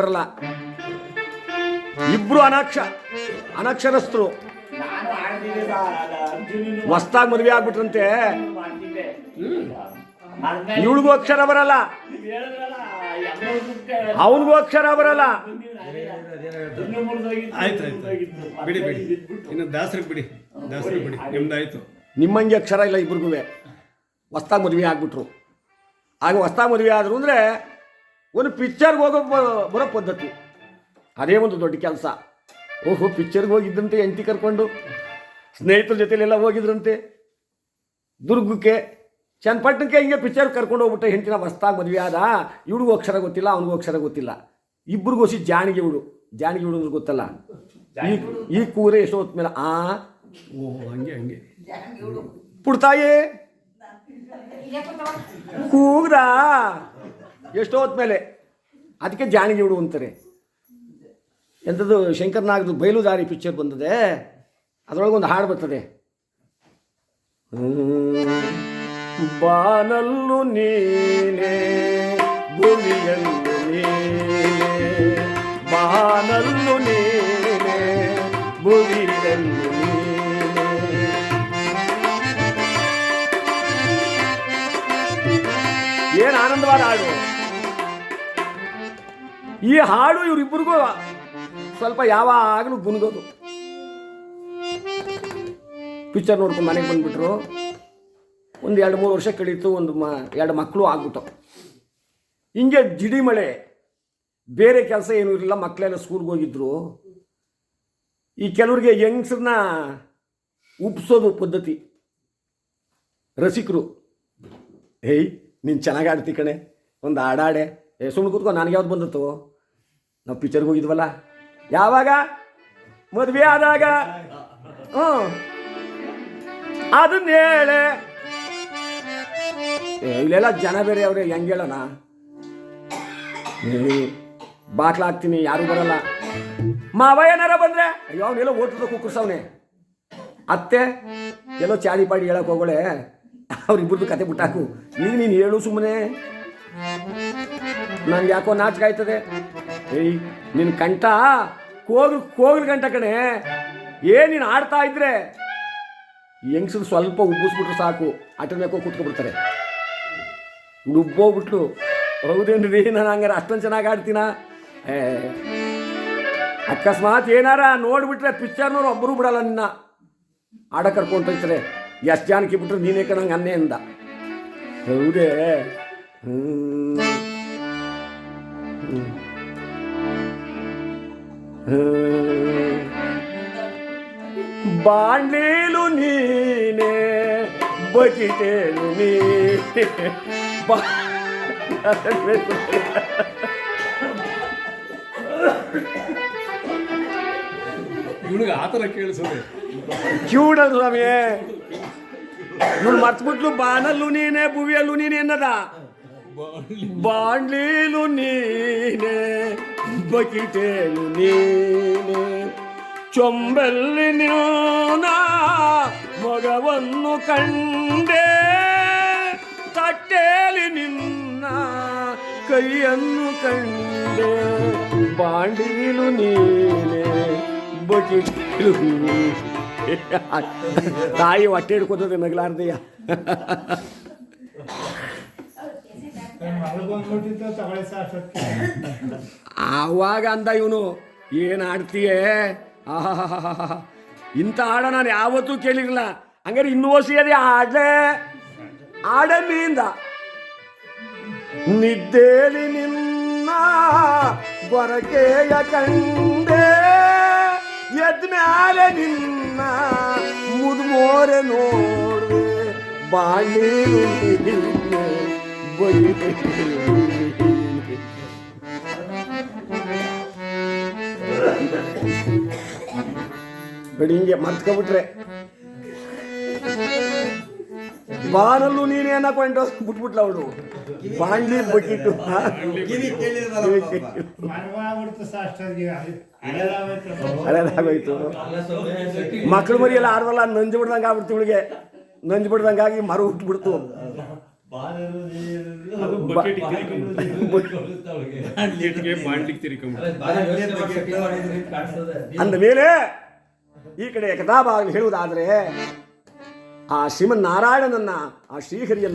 ಬರಲ್ಲ. ಇಬ್ರು ಅನಕ್ಷ ಅನಕ್ಷರಸ್ಥರು. ಹೊಸ್ದಾಗಿ ಮದುವೆ ಆಗ್ಬಿಟ್ರಂತೆ. ಇವಳಿಗೂ ಅಕ್ಷರ ಬರಲ್ಲ. ಅವನಿಗೂ ಅಕ್ಷರ ಬರಲ್ಲ. ಬಿಡಿ ಬಿಡಿ. ಇನ್ನು ದಾಸರಿಗೆ ಬಿಡಿ. ದಾಸರಿಗೆ ಬಿಡಿ. ನಿಮ್ದಾಯ್ತು ನಿಮ್ಮಂಗೆ ಅಕ್ಷರ ಇಲ್ಲ ಇಬ್ರಿಗೂ ಹೊಸ್ದಾಗ ಮದುವೆ ಆಗ್ಬಿಟ್ರು. ಆಗ ಹೊಸ್ದಾಗ ಮದುವೆ ಆದ್ರು ಅಂದರೆ ಒಂದು ಪಿಕ್ಚರ್ಗೆ ಹೋಗೋ ಬರೋ ಪದ್ಧತಿ. ಅದೇ ಒಂದು ದೊಡ್ಡ ಕೆಲಸ. ಓಹೋ ಪಿಕ್ಚರ್ಗೆ ಹೋಗಿದ್ದಂತೆ ಎಂಟಿ ಕರ್ಕೊಂಡು. ಸ್ನೇಹಿತರ ಜೊತೆಲೆಲ್ಲ ಹೋಗಿದ್ರಂತೆ. ದುರ್ಗಕ್ಕೆ ಚನ್ನಪಟ್ಟಣಕ್ಕೆ ಹಿಂಗೆ ಪಿಕ್ಚರ್ ಕರ್ಕೊಂಡು ಹೋಗ್ಬಿಟ್ಟೆ ಹೆಂಡತಿನ ಹೊಸ್ತಾಗಿ ಮದುವೆ ಆದ? ಇವ್ರಿಗೂ ಅಕ್ಷರ ಗೊತ್ತಿಲ್ಲ ಅವನಿಗೂ ಅಕ್ಷರ ಗೊತ್ತಿಲ್ಲ. ಇಬ್ಬರಿಗೂ ಜಾಣಿಗೆ ಇವಳು ಜಾಣಿಗೆ ಇವಳು ಅಂದ್ರೆ ಗೊತ್ತಲ್ಲ? ಈ ಈ ಕೂರೆ ಹೊತ್ತ ಹೊತ್ಮೇಲೆ ಆ ಓ ಹಂಗೆ ಹಂಗೆ. ಪುಡ್ತಾಯಿ? ಕೂಗ್ದ? ಎಷ್ಟೋ ಹೊತ್ಮೇಲೆ. ಅದಕ್ಕೆ ಜಾಣಿಗೆ ಬಿಡು ಅಂತಾರೆ. ಎಂಥದ್ದು ಶಂಕರ್ನಾಗದು ಬಯಲುದಾರಿ ಪಿಕ್ಚರ್ ಬಂದದೆ ಅದರೊಳಗೆ ಒಂದು ಹಾಡು ಬರ್ತದೆ. ಬಾನಲ್ಲು ನೀನೆ ಬಾನಲ್ಲು ನೀನೆ. ಏನು ಆನಂದವಾದ ಹಾಡು. ಈ ಹಾಡು ಇವರಿಬ್ಬರಿಗೂ ಸ್ವಲ್ಪ ಯಾವಾಗಲೂ ಗುನ್ಗೋದು. ಪಿಕ್ಚರ್ ನೋಡ್ಕೊಂಡು ಮನೆಗೆ ಬಂದ್ಬಿಟ್ರು. ಒಂದು ಎರಡು ಮೂರು ವರ್ಷ ಕಳೀತು, ಒಂದು ಮ, ಎರಡು ಮಕ್ಕಳು ಆಗ್ಬಿಟ್ಟು. ಹಿಂಗೆ ಜಿಡಿ ಮಳೆ ಬೇರೆ ಕೆಲಸ ಏನೂ ಇರಲಿಲ್ಲ ಮಕ್ಕಳೆಲ್ಲ ಸ್ಕೂಲ್ಗೆ ಹೋಗಿದ್ರು. ಈ ಕೆಲವ್ರಿಗೆ ಯಂಗ್ಸ್ರನ್ನ ಉಪ್ಸೋದು ಪದ್ಧತಿ. ರಸಿಕರು. ಏಯ್ ನೀನು ಚೆನ್ನಾಗಿ ಆಡ್ತಿ ಕಣೆ, ಒಂದು ಆಡಾಡೆ ಸುಮ್ಮನೆ ಕೂತ್ಕೊ, ನನಗೆ ಯಾವ್ದು ಬಂದತ್ತು? ನಾವು ಪಿಕ್ಚರ್ಗೆ ಹೋಗಿದ್ವಲ್ಲ? ಯಾವಾಗ? ಮದುವೆ ಆದಾಗ? ಹ್ಞೂ. ಅದನ್ನ ಹೇಳೆ. ಏ, ಇಲ್ಲೆಲ್ಲ ಜನ ಬೇರೆ ಅವ್ರಿಗೆ ಹೆಂಗೆ ಹೇಳೋಣ? ಬಾಕ್ಲಾಗ್ತೀನಿ ಯಾರು ಬರಲ್ಲ. ಮಾವ ಏನಾರ ಬಂದ್ರೆ ಅಯ್ಯೋ ಅವನೆಲ್ಲ ಓಟದ ಕುಕ್ಕರ್ಸವನೆ. ಅತ್ತೆ ಎಲ್ಲೋ ಚಾಡಿ ಪಾಡಿ ಹೇಳಕ್ ಹೋಗೋಳೆ ಅವ್ರಿಬ್ಬರದು ಕತೆ ಬಿಟ್ಟಾಕು. ಈಗ ನೀನು ಹೇಳು ಸುಮ್ಮನೆ ನನ್ಗೆ ಯಾಕೋ ನಾಚಿಕೆ ಏಯ್ ನಿನ್ನ ಕಂಠ ಕೋಗ್ಲು ಕೋಗ್ಲು ಕಂಠ ಕಣೆ. ಏ ನೀನು ಆಡ್ತಾ ಇದ್ರೆ? ಹೆಂಗ್ಸರು ಸ್ವಲ್ಪ ಉಬ್ಬಿಸ್ಬಿಟ್ರು ಸಾಕು. ಅಟನ್ ಮೇಕೋ ಕೂತ್ಕೊಬಿಡ್ತಾರೆ. ಉಬ್ಬೋಗ್ಬಿಟ್ಲು ಹೌದೇನ್ರಿ, ನಾನು ಹಂಗಾರೆ ಅಷ್ಟೊಂದು ಚೆನ್ನಾಗಿ ಆಡ್ತೀನ? ಅಕಸ್ಮಾತ್ ಏನಾರ ನೋಡ್ಬಿಟ್ರೆ ಪಿಕ್ಚರ್ನವ್ರು ಒಬ್ಬರು ಬಿಡಲ್ಲ ನಿನ್ನ. ಆಡ ಕರ್ಕೊಂಡು ಹೋಗ್ತಾರೆ ಎಷ್ಟು ಜನಕ್ಕೆ ಬಿಟ್ರು ನೀನೇ ಕಣಂಗೆ ಅನ್ನೇ ಅಂದ ಹೌದೇ. ಹ್ಮ್. ಬಾಂಡ್ಲೀಲು ನೀನೆ ಬಕಿಟೇಲು ನೀನೆ. ಬಾ ಇವಳಿಗೆ ಆ ಥರ ಕೇಳಿಸೋದೆ. ಕ್ಯೂಡಲ್ ಸ್ವಾಮಿ ನೋಡಿ ಮರ್ತ್ಬಿಟ್ಲು ಬಾನಲ್ಲೂ ನೀನೆ ಭುವಿಯಲ್ಲೂ ನೀನೆ ಅನ್ನದ. ಬಾಂಡ್ಲೀಲು ನೀನೆ. ಬಕಿಟೇಲು ನೀನೆ? ಚೊಂಬಲ್ಲಿ ನಿನ್ನ ಮಗವನ್ನು ಕಂಡೆ. ತಟ್ಟೇಲಿ ನಿನ್ನ ಕೈಯನ್ನು ಕಂಡೆ. ಬಾಂಡಿಲು ನೀನೆ ಬಕಿಟೇಲು ತಾಯಿ ಹೊಟ್ಟೆ ಹಿಡ್ಕೋತದೆ ನಗಲಾರ್ದಯ್ಯ ಆವಾಗ ಅಂದ ಇವನು, ಏನು ಆಡ್ತೀಯೇ? ಆಹಾ ಇಂಥ ಹಾಡ ನಾನು ಯಾವತ್ತೂ ಕೇಳಿರಲಿಲ್ಲ. ಹಂಗಾರೆ ಇನ್ನೂ ಸೇರಿ ಆಡಲೇ. ಆಡಮಿಂದ ನಿದ್ದೇಲಿ ನಿನ್ನ ಬರಕೆಯ ಕಂಡೆ ಎದ್ಮ್ಯಾಲೆ ನಿನ್ನ ಮುದುಮೋರೆ ನೋಡ್ದೆ ಬಾಣೀರು ನೋಡಿ ಹಿಂಗೆ ಮರ್ತ್ಕೊಬಿಟ್ರೆ. ಬಾನಲ್ಲೂ ನೀನೇ ಅನ್ನಕೊಂಡು ಬಿಟ್ಬಿಟ್ಲ ಅವಳು. ಬಾಂಡ್ಲಿ ಅಷ್ಟೊತ್ತಿಗೆ ಹಳೆದಾಗೋಯ್ತು. ಮಕ್ಳು ಮರಿ ಎಲ್ಲ ಆಡ್ವಲ್ಲ ನಂಜು ಬಿಡ್ದಂಗೆ ಆಗ್ಬಿಡ್ತು ಇವಳಿಗೆ. ನಂಜು ಬಿಡ್ದಂಗಾಗಿ ಮರು ಹುಟ್ಬಿಡ್ತು. ಅದು ಮೇಲೆ ಈ ಕಡೆ ಕಥಾಭಾಗ ಹೇಳುವುದಾದರೆ ಆ ಶ್ರೀಮನ್ನಾರಾಯಣನನ್ನ ಆ ಶ್ರೀಹರಿಯನ್ನ